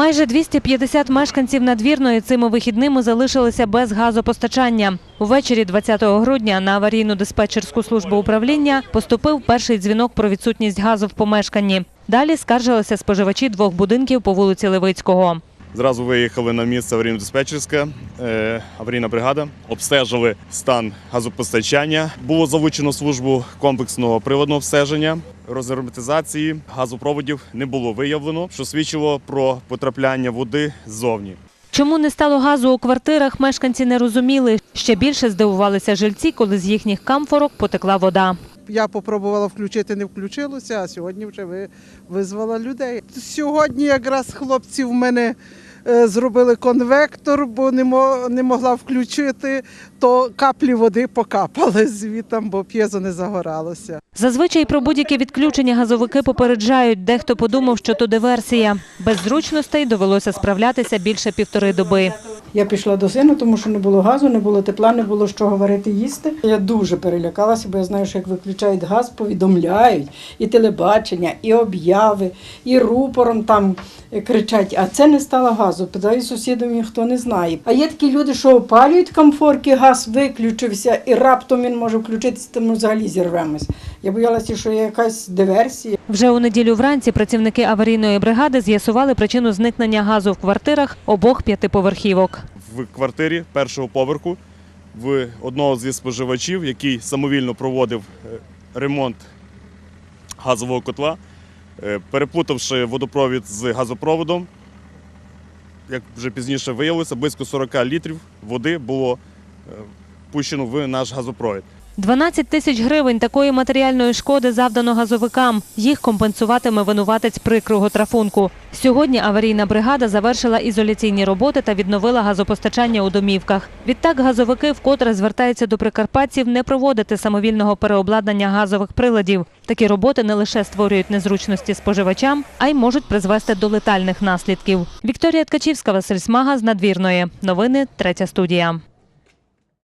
Майже 250 мешканців надвірної цими вихідними залишилися без газопостачання. Увечері 20 грудня на аварійну диспетчерську службу управління поступив перший дзвінок про відсутність газу в помешканні. Далі скаржилися споживачі двох будинків по вулиці Левицького. Зразу виїхали на місце аварійно-диспетчерське, аварійна бригада, обстежили стан газопостачання. Було залучено службу комплексного приводного обстеження. Розгерметизації газопроводів не було виявлено, що свідчило про потрапляння води ззовні. Чому не стало газу у квартирах, мешканці не розуміли. Ще більше здивувалися жильці, коли з їхніх камфорок потекла вода. Я попробувала включити, не включилося, а сьогодні вже ви визвала людей. Сьогодні якраз хлопці в мене зробили конвектор, бо не могла включити, то каплі води покапали звітом, бо п'єзо не загоралося. Зазвичай про будь-яке відключення газовики попереджають. Дехто подумав, що то диверсія. Без зручностей довелося справлятися більше півтори доби. Я пішла до сина, тому що не було газу, не було тепла, не було що говорити їсти. Я дуже перелякалася, бо я знаю, що як виключають газ, повідомляють і телебачення, і обяви, і рупором там кричать, а це не стало газу. Питаю сусідів, ніхто не знає. А є такі люди, що опалюють комфорки, газ виключився, і раптом він може включитися, тому взагалі зірвемось. Я боялася, що є якась диверсія. Вже у неділю вранці працівники аварійної бригади з'ясували причину зникнення газу в квартирах обох п'ятиповерхівок. В квартирі першого поверху в одного зі споживачів, який самовільно проводив е, ремонт газового котла, е, переплутавши водопровід з газопроводом, як вже пізніше виявилося, близько 40 літрів води було е, пущено в наш газопровід. 12 тисяч гривень такої матеріальної шкоди завдано газовикам. Їх компенсуватиме винуватець прикрого трафунку. Сьогодні аварійна бригада завершила ізоляційні роботи та відновила газопостачання у домівках. Відтак газовики вкотре звертаються до прикарпатців не проводити самовільного переобладнання газових приладів. Такі роботи не лише створюють незручності споживачам, а й можуть призвести до летальних наслідків. Вікторія Ткачівська, Василь Смага з надвірної. Новини третя студія.